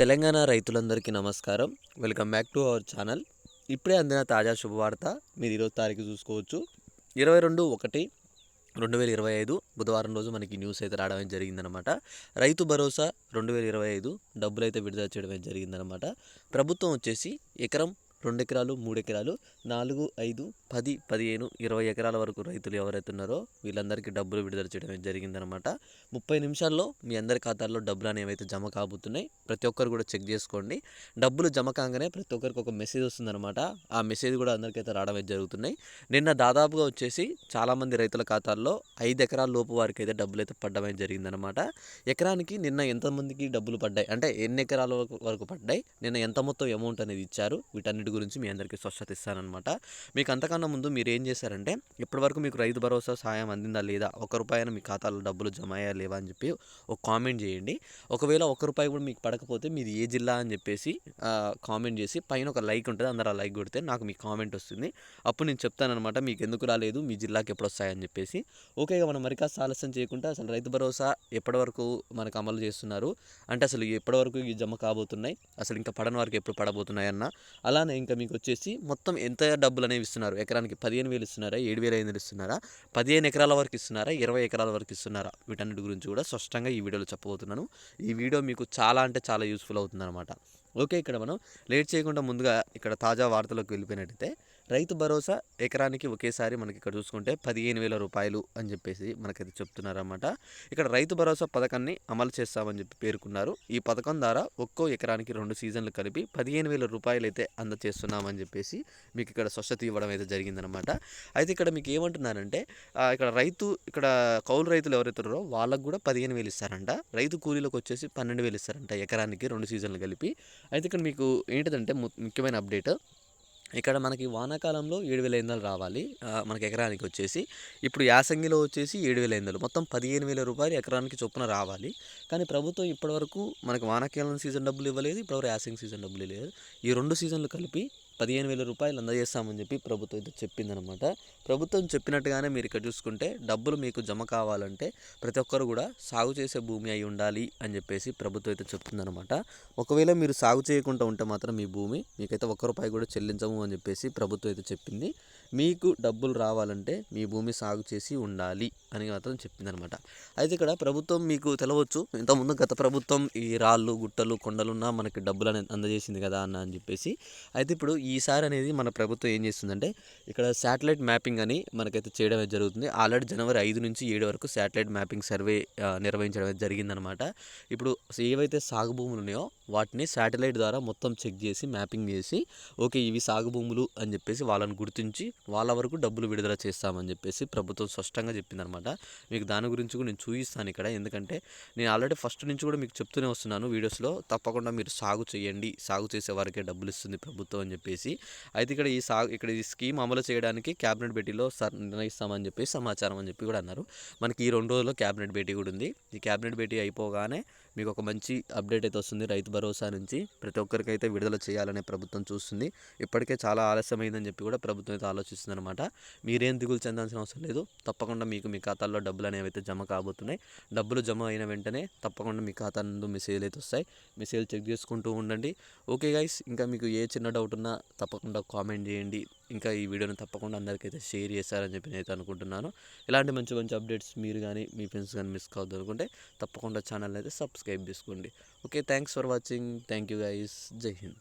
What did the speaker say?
తెలంగాణ రైతులందరికీ నమస్కారం. Welcome back to our channel. ఇప్పుడే అందిన తాజా శుభవార్త మీరు ఈరోజు తారీఖు చూసుకోవచ్చు. ఇరవై రెండు ఒకటి రెండు వేల ఇరవై ఐదు బుధవారం రోజు మనకి న్యూస్ అయితే రావడం జరిగిందనమాట రైతు భరోసా రెండు వేల ఇరవై ఐదు డబ్బులు అయితే విడుదల చేయడం జరిగిందనమాట ప్రభుత్వం వచ్చేసి ఎకరం రెండు ఎకరాలు మూడు ఎకరాలు నాలుగు ఐదు పది పదిహేను ఇరవై ఎకరాల వరకు రైతులు ఎవరైతే ఉన్నారో వీళ్ళందరికీ డబ్బులు విడుదల చేయడం జరిగిందనమాట ముప్పై నిమిషాల్లో మీ అందరి ఖాతాల్లో డబ్బులు అనేవి అయితే జమ కాబోతున్నాయి. ప్రతి ఒక్కరు కూడా చెక్ చేసుకోండి. డబ్బులు జమ కాగానే ప్రతి ఒక్కరికి ఒక మెసేజ్ వస్తుందన్నమాట. ఆ మెసేజ్ కూడా అందరికైతే రావడం జరుగుతున్నాయి. నిన్న దాదాపుగా వచ్చేసి చాలామంది రైతుల ఖాతాల్లో ఐదు ఎకరాల లోపు వారికి అయితే డబ్బులు అయితే పడ్డమే జరిగిందనమాట ఎకరానికి నిన్న ఎంతమందికి డబ్బులు పడ్డాయి? అంటే ఎన్ని ఎకరాల వరకు పడ్డాయి? నిన్న ఎంత మొత్తం అమౌంట్ అనేది ఇచ్చారు? వీటన్నిటి గురించి మీ అందరికీ స్వచ్ఛత ఇస్తానమాట మీకు అంతకన్నా ముందు మీరు ఏం చేశారంటే ఇప్పటివరకు మీకు రైతు భరోసా సాయం అందిందా లేదా ఒక రూపాయి మీ ఖాతాలో డబ్బులు జమ అయ్యా లేవా అని చెప్పి ఒక కామెంట్ చేయండి. ఒకవేళ ఒక రూపాయి కూడా మీకు పడకపోతే మీది ఏ జిల్లా అని చెప్పేసి కామెంట్ చేసి పైన ఒక లైక్ ఉంటుంది అందరూ ఆ లైక్ కొడితే నాకు మీ కామెంట్ వస్తుంది. అప్పుడు నేను చెప్తానమాట మీకు ఎందుకు రాలేదు మీ జిల్లాకి ఎప్పుడు వస్తాయని చెప్పేసి. ఓకే మనం మరి కాస్త ఆలస్యం చేయకుండా అసలు రైతు భరోసా ఎప్పటివరకు మనకు అమలు చేస్తున్నారు? అంటే అసలు ఎప్పటివరకు ఈ జమ కాబోతున్నాయి? అసలు ఇంకా పడని వారికి ఎప్పుడు పడబోతున్నాయి అన్న అలానే ఇంకా మీకు వచ్చేసి మొత్తం ఎంత డబ్బులు అనేవి ఇస్తున్నారు? ఎకరానికి పదిహేను వేలు ఇస్తున్నారా? ఏడు వేల ఐదు ఇస్తున్నారా? పదిహేను ఎకరాల వరకు ఇస్తున్నారా? ఇరవై ఎకరాల వరకు ఇస్తున్నారా? వీటన్నిటి గురించి కూడా స్పష్టంగా ఈ వీడియోలో చెప్పబోతున్నాను. ఈ వీడియో మీకు చాలా అంటే చాలా యూస్ఫుల్ అవుతుందన్నమాట. ఓకే ఇక్కడ మనం లేట్ చేయకుండా ముందుగా ఇక్కడ తాజా వార్తలకు వెళ్ళిపోయినట్టయితే రైతు భరోసా ఎకరానికి ఒకేసారి మనకి ఇక్కడ చూసుకుంటే పదిహేను వేల రూపాయలు అని చెప్పేసి మనకైతే చెప్తున్నారన్నమాట. ఇక్కడ రైతు భరోసా పథకాన్ని అమలు చేస్తామని చెప్పి పేర్కొన్నారు. ఈ పథకం ద్వారా ఒక్కో ఎకరానికి రెండు సీజన్లు కలిపి పదిహేను వేల రూపాయలు అయితే అందచేస్తున్నామని చెప్పేసి మీకు ఇక్కడ స్వచ్ఛత ఇవ్వడం అయితే జరిగిందనమాట అయితే ఇక్కడ మీకు ఏమంటున్నారంటే ఇక్కడ రైతు ఇక్కడ కౌలు రైతులు ఎవరైతున్నారో వాళ్ళకు కూడా పదిహేను వేలు ఇస్తారంట. రైతు కూలీలకు వచ్చేసి పన్నెండు వేలు ఇస్తారంట ఎకరానికి రెండు సీజన్లు కలిపి. అయితే ఇక్కడ మీకు ఏంటిదంటే ముఖ్యమైన అప్డేట్. ఇక్కడ మనకి వానాకాలంలో ఏడు వేల ఐదు రావాలి. మనకి ఎకరానికి వచ్చేసి ఇప్పుడు యాసంగిలో వచ్చేసి ఏడు వేల ఐదు మొత్తం పదిహేను వేల రూపాయలు ఎకరానికి చొప్పున రావాలి. కానీ ప్రభుత్వం ఇప్పటివరకు మనకి వానాకాలం సీజన్ డబ్బులు ఇవ్వలేదు ఇప్పటివరకు యాసంగి సీజన్ డబ్బులు లేదు ఈ రెండు సీజన్లు కలిపి పదిహేను వేల రూపాయలు అందజేస్తామని చెప్పి ప్రభుత్వం అయితే చెప్పిందనమాట. ప్రభుత్వం చెప్పినట్టుగానే మీరు ఇక్కడ చూసుకుంటే డబ్బులు మీకు జమ కావాలంటే ప్రతి ఒక్కరు కూడా సాగు చేసే భూమి అయి ఉండాలి అని చెప్పేసి ప్రభుత్వం అయితే చెప్తుందనమాట. ఒకవేళ మీరు సాగు చేయకుండా ఉంటే మాత్రం మీ భూమి మీకైతే ఒక్క రూపాయి కూడా చెల్లించము అని చెప్పేసి ప్రభుత్వం అయితే చెప్పింది. మీకు డబ్బులు రావాలంటే మీ భూమి సాగు చేసి ఉండాలి అని మాత్రం చెప్పిందనమాట. అయితే ఇక్కడ ప్రభుత్వం మీకు తెలవచ్చు ఇంతకుముందు గత ప్రభుత్వం ఈ రాళ్ళు గుట్టలు కొండలున్నా మనకి డబ్బులు అనేది అందజేసింది కదా అన్న అని చెప్పేసి. అయితే ఇప్పుడు ఈసారి అనేది మన ప్రభుత్వం ఏం చేస్తుందంటే ఇక్కడ శాటిలైట్ మ్యాపింగ్ అని మనకైతే చేయడం జరుగుతుంది. ఆల్రెడీ జనవరి ఐదు నుంచి ఏడు వరకు శాటిలైట్ మ్యాపింగ్ సర్వే నిర్వహించడం జరిగిందనమాట ఇప్పుడు ఏవైతే సాగు భూములు ఉన్నాయో వాటిని శాటిలైట్ ద్వారా మొత్తం చెక్ చేసి మ్యాపింగ్ చేసి ఓకే ఇవి సాగు భూములు అని చెప్పేసి వాళ్ళని గుర్తించి వాళ్ళ వరకు డబ్బులు విడుదల చేస్తామని చెప్పేసి ప్రభుత్వం స్పష్టంగా చెప్పిందనమాట మీకు దాని గురించి కూడా నేను చూపిస్తాను ఇక్కడ. ఎందుకంటే నేను ఆల్రెడీ ఫస్ట్ నుంచి కూడా మీకు చెప్తూనే వస్తున్నాను వీడియోస్లో. తప్పకుండా మీరు సాగు చేయండి. సాగు చేసే వారికే డబ్బులు ఇస్తుంది ప్రభుత్వం అని చెప్పేసి. అయితే ఇక్కడ ఈ సా ఇక్కడ ఈ స్కీమ్ అమలు చేయడానికి క్యాబినెట్ భేటీలో నిర్ణయిస్తామని చెప్పి సమాచారం అని చెప్పి కూడా అన్నారు. మనకి ఈ రెండు రోజుల్లో క్యాబినెట్ భేటీ కూడా ఉంది. ఈ క్యాబినెట్ భేటీ అయిపోగానే మీకు ఒక మంచి అప్డేట్ అయితే వస్తుంది. రైతు భరోసా నుంచి ప్రతి ఒక్కరికైతే విడుదల చేయాలనే ప్రభుత్వం చూస్తుంది. ఇప్పటికే చాలా ఆలస్యమైందని చెప్పి కూడా ప్రభుత్వం అయితే ఆలోచిస్తుంది అనమాట మీరేం దిగులు చెందాల్సిన అవసరం లేదు. తప్పకుండా మీకు మీ ఖాతాల్లో డబ్బులు అనేవి అయితే జమ కాబోతున్నాయి. డబ్బులు జమ అయిన వెంటనే తప్పకుండా మీ ఖాతా నుండి మెసేజ్లు అయితే వస్తాయి. మెసేజ్ చెక్ చేసుకుంటూ ఉండండి. Okay guys. ఇంకా మీకు ఏ చిన్న డౌట్ ఉన్నా తప్పకుండా కామెంట్ చేయండి. ఇంకా ఈ వీడియోని తప్పకుండా అందరికైతే షేర్ చేస్తారని చెప్పి నేను అనుకుంటున్నాను. ఇలాంటి మంచి మంచి అప్డేట్స్ మీరు కానీ మీ ఫ్రెండ్స్ కానీ మిస్ కావద్దు అనుకుంటే తప్పకుండా ఛానల్ అయితే సబ్స్క్రైబ్ చేసుకోండి. Okay thanks for watching. Thank you guys Jai Hind.